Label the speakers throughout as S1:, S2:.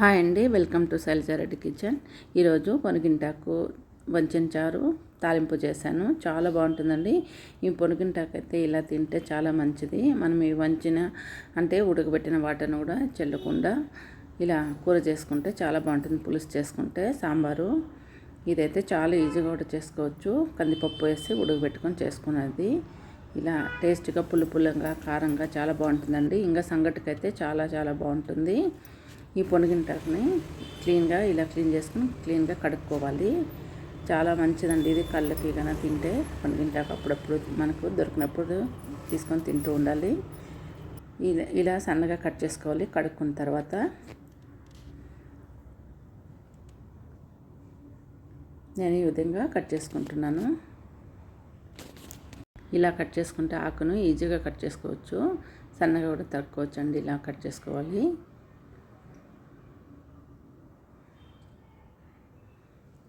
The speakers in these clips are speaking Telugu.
S1: హాయ్ అండి వెల్కమ్ టు శైలజారెడ్డి కిచెన్. ఈరోజు పొనిగింటాకు వంచిన చారు తాలింపు చేశాను. చాలా బాగుంటుందండి. ఈ పొనిగింటాకు అయితే ఇలా తింటే చాలా మంచిది. మనం ఈ వంచిన అంటే ఉడకబెట్టిన వాటర్ను కూడా చెల్లకుండా ఇలా కూర చేసుకుంటే చాలా బాగుంటుంది. పులుసు చేసుకుంటే సాంబారు. ఇదైతే చాలా ఈజీగా కూడా చేసుకోవచ్చు. కందిపప్పు వేసి ఉడకబెట్టుకొని చేసుకున్నది. ఇలా టేస్ట్గా పులుపులంగా కారంగా చాలా బాగుంటుందండి. ఇంకా సంగటికైతే చాలా చాలా బాగుంటుంది. ఈ పొనిగింటాకుని క్లీన్గా ఇలా క్లీన్ చేసుకుని క్లీన్గా కడుక్కోవాలి. చాలా మంచిదండి ఇది కళ్ళకి కన్నా తింటే పొనిగింటాకు అప్పుడప్పుడు మనకు దొరికినప్పుడు తీసుకొని తింటూ ఉండాలి. ఇలా ఇలా సన్నగా కట్ చేసుకోవాలి. కడుక్కున్న తర్వాత నేను ఈ విధంగా కట్ చేసుకుంటున్నాను. ఇలా కట్ చేసుకుంటే ఆకును ఈజీగా కట్ చేసుకోవచ్చు. సన్నగా కూడా తరుక్కోవచ్చు అండి ఇలా కట్ చేసుకోవాలి.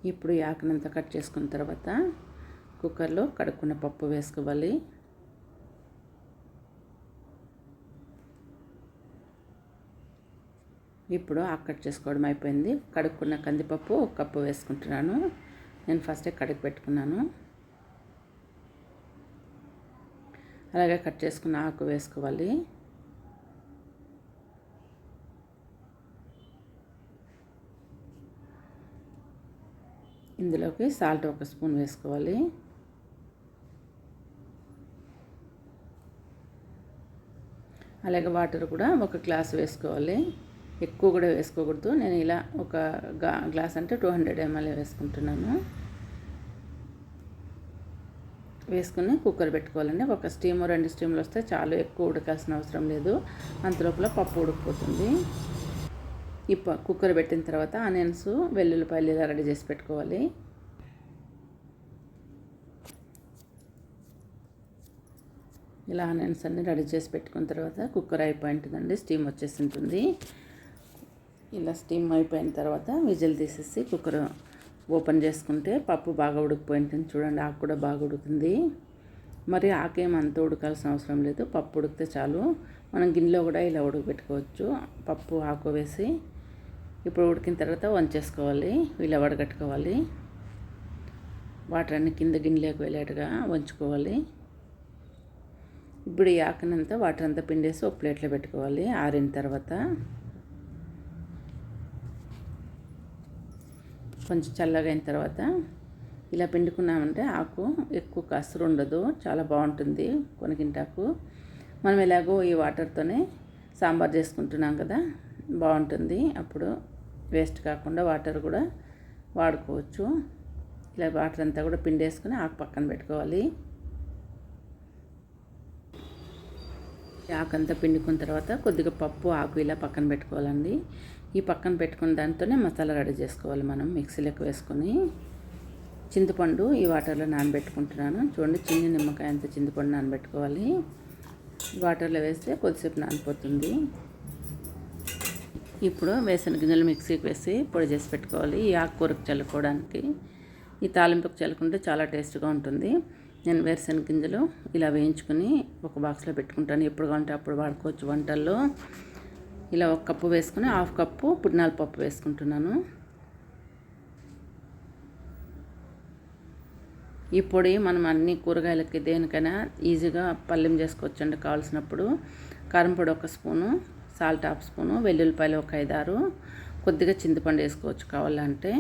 S1: ఇప్పుడు యాకనంతా ఆకునంతా కట్ చేసుకున్న తర్వాత కుక్కర్లో కడుక్కున్న పప్పు వేసుకోవాలి. ఇప్పుడు ఆకు కట్ చేసుకోవడం అయిపోయింది. కడుక్కున్న కందిపప్పు ఒక కప్పు వేసుకుంటున్నాను. నేను ఫస్టే కడుగు పెట్టుకున్నాను. అలాగే కట్ చేసుకున్న ఆకు వేసుకోవాలి. ఇందులోకి సాల్ట్ ఒక స్పూన్ వేసుకోవాలి. అలాగే వాటర్ కూడా ఒక గ్లాస్ వేసుకోవాలి. ఎక్కువ కూడా వేసుకోకూడదు. నేను ఇలా ఒక గ్లాస్ అంటే టూ హండ్రెడ్ ఎంఎల్ వేసుకుంటున్నాను. వేసుకుని కుక్కర్ పెట్టుకోవాలండి. ఒక స్టీమ్ రెండు స్టీమ్లు వస్తే చాలు. ఎక్కువ ఉడకాల్సిన అవసరం లేదు. అంతలోపల పప్పు ఉడికిపోతుంది. ఈ కుక్కర్ పెట్టిన తర్వాత ఆనియన్స్ వెల్లుల్లిపాయలు ఇలా రెడీ చేసి పెట్టుకోవాలి. ఇలా ఆనియన్స్ అన్నీ రెడీ చేసి పెట్టుకున్న తర్వాత కుక్కర్ అయిపోయి ఉంటుందండి స్టీమ్ వచ్చేసి ఉంటుంది ఇలా స్టీమ్ అయిపోయిన తర్వాత విజిల్ తీసేసి కుక్కర్ ఓపెన్ చేసుకుంటే పప్పు బాగా ఉడికిపోయి ఉంటుంది చూడండి ఆకు కూడా బాగా ఉడుకుతుంది. మరి ఆకేం అంత ఉడకాల్సిన అవసరం లేదు పప్పు ఉడికితే చాలు. మనం గిన్నెలో కూడా ఇలా ఉడకబెట్టుకోవచ్చు. పప్పు ఆకు వేసి ఇప్పుడు ఉడికిన తర్వాత వంచేసుకోవాలి ఇలా వడగట్టుకోవాలి వాటర్ అన్ని కింద గిన్నెలోకి వెళ్ళేట్టుగా వంచుకోవాలి. ఇప్పుడు ఈ ఆకనంతా వాటర్ అంతా పిండేసి ఒక ప్లేట్లో పెట్టుకోవాలి ఆరిన తర్వాత. కొంచెం చల్లగా అయిన తర్వాత ఇలా పిండుకున్నామంటే ఆకు ఎక్కువ కసురు ఉండదు చాలా బాగుంటుంది కొనగింటాకు. మనం ఎలాగో ఈ వాటర్తోనే సాంబార్ చేసుకుంటున్నాం కదా బాగుంటుంది అప్పుడు. వేస్ట్ కాకుండా వాటర్ కూడా వాడుకోవచ్చు. ఇలా వాటర్ అంతా కూడా పిండేసుకుని ఆకు పక్కన పెట్టుకోవాలి. ఆకు అంతా పిండుకున్న తర్వాత కొద్దిగా పప్పు ఆకు ఇలా పక్కన పెట్టుకోవాలండి. ఈ పక్కన పెట్టుకున్న దాంతోనే మసాలా రెడీ చేసుకోవాలి మనం మిక్సీలోకి వేసుకొని. చింతపండు ఈ వాటర్లో నానబెట్టుకుంటున్నాను. చూడండి చిన్న నిమ్మకాయ అంత చింతపండు నానబెట్టుకోవాలి. వాటర్లో వేస్తే కొద్దిసేపు నానిపోతుంది. ఇప్పుడు వేసిన గింజలు మిక్సీకి వేసి పొడి చేసి పెట్టుకోవాలి. ఈ ఆకుకూరకు చల్లుకోవడానికి ఈ తాలింపుకు చల్లుకుంటే చాలా టేస్ట్గా ఉంటుంది. నేను వేరుశనగ గింజలు ఇలా వేయించుకొని ఒక బాక్స్లో పెట్టుకుంటాను. ఎప్పుడు కావాలంటే అప్పుడు వాడుకోవచ్చు. వంటల్లో ఇలా ఒక కప్పు వేసుకుని హాఫ్ కప్పు పుట్నాల పప్పు వేసుకుంటున్నాను. ఈ పొడి మనం అన్ని కూరగాయలకి దేనికైనా ఈజీగా పల్లెం చేసుకోవచ్చండి కావాల్సినప్పుడు. కారం పొడి ఒక స్పూను సాల్ట్ హాఫ్ స్పూను వెల్లుల్లిపాయలు ఒక ఐదారు. కొద్దిగా చింతపండు వేసుకోవచ్చు కావాలంటే.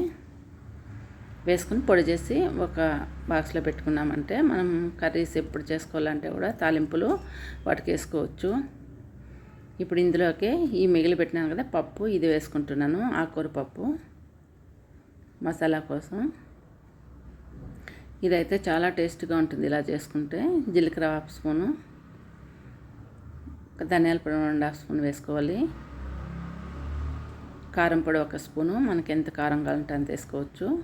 S1: వేసుకుని పొడి చేసి ఒక బాక్స్లో పెట్టుకున్నామంటే మనం కర్రీస్ ఎప్పుడు చేసుకోవాలంటే కూడా తాలింపులు వాటికి వేసుకోవచ్చు. ఇప్పుడు ఇందులోకి ఈ మిగిలి పెట్టినాను కదా పప్పు ఇది వేసుకుంటున్నాను ఆకూర పప్పు మసాలా కోసం. ఇదైతే చాలా టేస్ట్గా ఉంటుంది ఇలా చేసుకుంటే. జీలకర్ర హాఫ్ స్పూను. ధనియాల పొడి రెండు హాఫ్ స్పూన్ వేసుకోవాలి. కారం పొడి ఒక స్పూను. మనకి ఎంత కారం కావాలంటే అంత వేసుకోవచ్చు.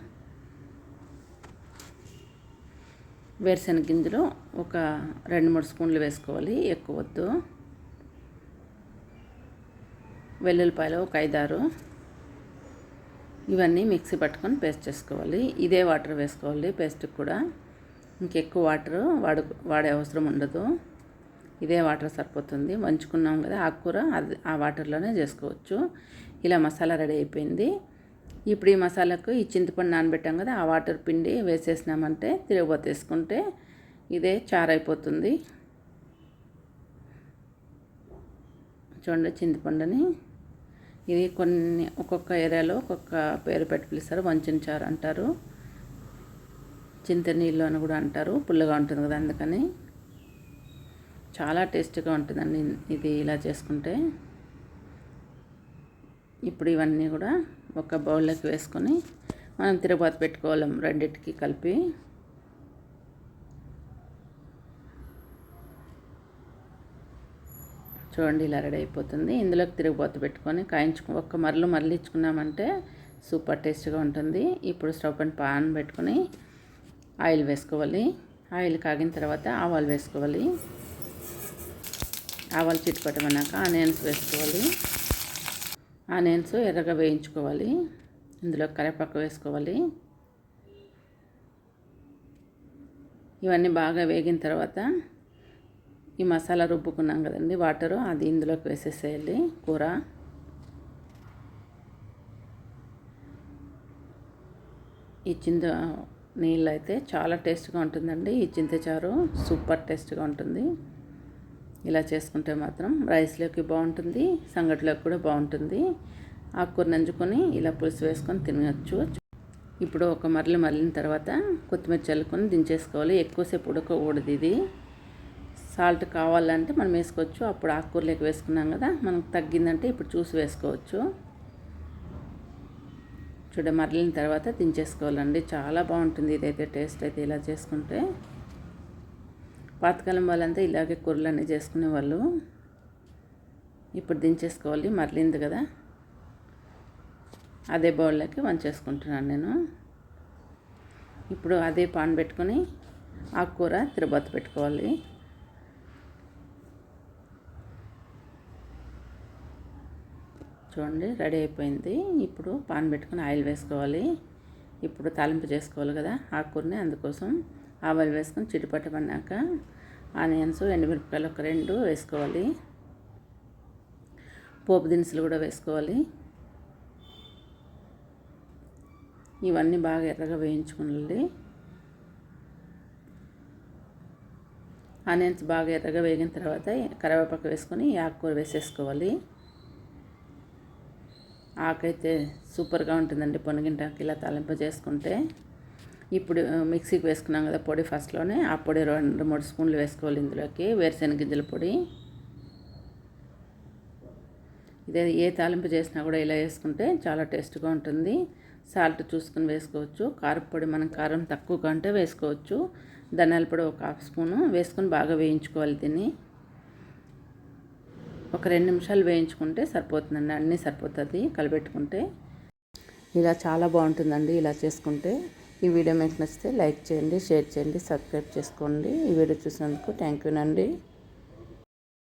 S1: వేరుశెనగ గింజలు ఒక రెండు మూడు స్పూన్లు వేసుకోవాలి. ఎక్కువ వద్దు. వెల్లుల్లిపాయలు ఒక ఐదారు. ఇవన్నీ మిక్సీ పట్టుకొని పేస్ట్ చేసుకోవాలి. ఇదే వాటర్ వేసుకోవాలి పేస్ట్కి కూడా. ఇంకెక్కువ వాటర్ వాడు వాడే అవసరం ఉండదు. ఇదే వాటర్ సరిపోతుంది. వంచుకున్నాం కదా ఆకుకూర అది ఆ వాటర్లోనే చేసుకోవచ్చు. ఇలా మసాలా రెడీ అయిపోయింది. ఇప్పుడు ఈ మసాలాకు ఈ చింతపండు నానబెట్టాం కదా ఆ వాటర్ పిండి వేసేసినామంటే తిరగబోత వేసుకుంటే ఇదే చారు అయిపోతుంది చూడండి చింతపండుని. ఇది కొన్ని ఒక్కొక్క ఏరియాలో ఒక్కొక్క పేరు పెట్టి పిలుస్తారు వంచిన చారు అంటారు. చింత నీళ్ళు అని కూడా అంటారు పుల్లగా ఉంటుంది కదా అందుకని. చాలా టేస్ట్గా ఉంటుందండి ఇది ఇలా చేసుకుంటే. ఇప్పుడు ఇవన్నీ కూడా ఒక బౌల్లోకి వేసుకొని మనం తిరుపతి పెట్టుకోవాలి రెండింటికి కలిపి. చూడండి ఇలా రెడీ అయిపోతుంది. ఇందులోకి తిరుగుబోతు పెట్టుకొని కాయించుకు ఒక్క మరలు మరలించుకున్నామంటే సూపర్ టేస్ట్గా ఉంటుంది. ఇప్పుడు స్టవ్ పైన పాన్ పెట్టుకొని ఆయిల్ వేసుకోవాలి. ఆయిల్ కాగిన తర్వాత ఆవాలు వేసుకోవాలి. ఆవాలు చిట్టుపట్టమన్నాక ఆనియన్స్ వేసుకోవాలి. ఆనియన్స్ ఎర్రగా వేయించుకోవాలి. ఇందులో కరివేపాకు వేసుకోవాలి. ఇవన్నీ బాగా వేగిన తర్వాత ఈ మసాలా రుబ్బుకున్నాం కదండి వాటరు అది ఇందులోకి వేసేసేయాలి కూర. ఈ చింత నీళ్ళు అయితే చాలా టేస్ట్గా ఉంటుందండి. ఈ చింతచారు సూపర్ టేస్ట్గా ఉంటుంది. ఇలా చేసుకుంటే మాత్రం రైస్లోకి బాగుంటుంది సంగటిలోకి కూడా బాగుంటుంది. ఆకుకూర నంచుకొని ఇలా పులుసు వేసుకొని తినవచ్చు ఇప్పుడు ఒక మరలి మరలిన తర్వాత కొత్తిమీర చల్లుకొని దించేసుకోవాలి. ఎక్కువసేపు ఉడకకూడదు ఇది. సాల్ట్ కావాలంటే మనం వేసుకోవచ్చు. అప్పుడు ఆకుకూరలోకి వేసుకున్నాం కదా మనకు తగ్గిందంటే ఇప్పుడు చూసి వేసుకోవచ్చు. చూడ మరలిన తర్వాత దించేసుకోవాలండి. చాలా బాగుంటుంది ఇదైతే టేస్ట్ అయితే ఇలా చేసుకుంటే. పాతకాలం వాళ్ళంతా ఇలాగే కూరలు అన్నీ చేసుకునేవాళ్ళు ఇప్పుడు దించేసుకోవాలి. మరలింది కదా. అదే బౌల్లోకి వంచేసుకుంటున్నాను నేను. ఇప్పుడు అదే పాన్ పెట్టుకొని ఆకుకూర తిరుపతి పెట్టుకోవాలి. చూడండి రెడీ అయిపోయింది. ఇప్పుడు పాన్ పెట్టుకుని ఆయిల్ వేసుకోవాలి. ఇప్పుడు తాలింపు చేసుకోవాలి కదా ఆకుకూరని అందుకోసం. ఆవాలు వేసుకొని చిటిపట్టమన్నాక ఆనియన్స్ ఎండుమిరపకాయలు ఒక రెండు వేసుకోవాలి. పోపు దినుసులు కూడా వేసుకోవాలి. ఇవన్నీ బాగా ఎర్రగా వేయించుకోవాలి ఆనియన్స్ బాగా ఎర్రగా వేగిన తర్వాత కరివేపాకు వేసుకొని ఆకుకూర వేసేసుకోవాలి. ఆకైతే సూపర్గా ఉంటుందండి పొనిగింటాకి ఇలా తలింపు చేసుకుంటే. ఇప్పుడు మిక్సీకి వేసుకున్నాం కదా పొడి ఫస్ట్లోనే ఆ పొడి రెండు మూడు స్పూన్లు వేసుకోవాలి ఇందులోకి వేరుశెనగ గింజల పొడి. ఇదే ఏ తాలింపు చేసినా కూడా ఇలా వేసుకుంటే చాలా టేస్ట్గా ఉంటుంది. సాల్ట్ చూసుకుని వేసుకోవచ్చు. కారపొడి మనం కారం తక్కువగా కంటే వేసుకోవచ్చు. ధనియాల పొడి ఒక హాఫ్ స్పూను వేసుకొని బాగా వేయించుకోవాలి దీన్ని. ఒక రెండు నిమిషాలు వేయించుకుంటే సరిపోతుందండి అన్నీ సరిపోతుంది కలిపెట్టుకుంటే. ఇలా చాలా బాగుంటుందండి ఇలా చేసుకుంటే. ఈ వీడియో మీకు నచ్చితే లైక్ చేయండి షేర్ చేయండి సబ్స్క్రైబ్ చేసుకోండి. ఈ వీడియో చూసినందుకు థ్యాంక్ యూ నండి.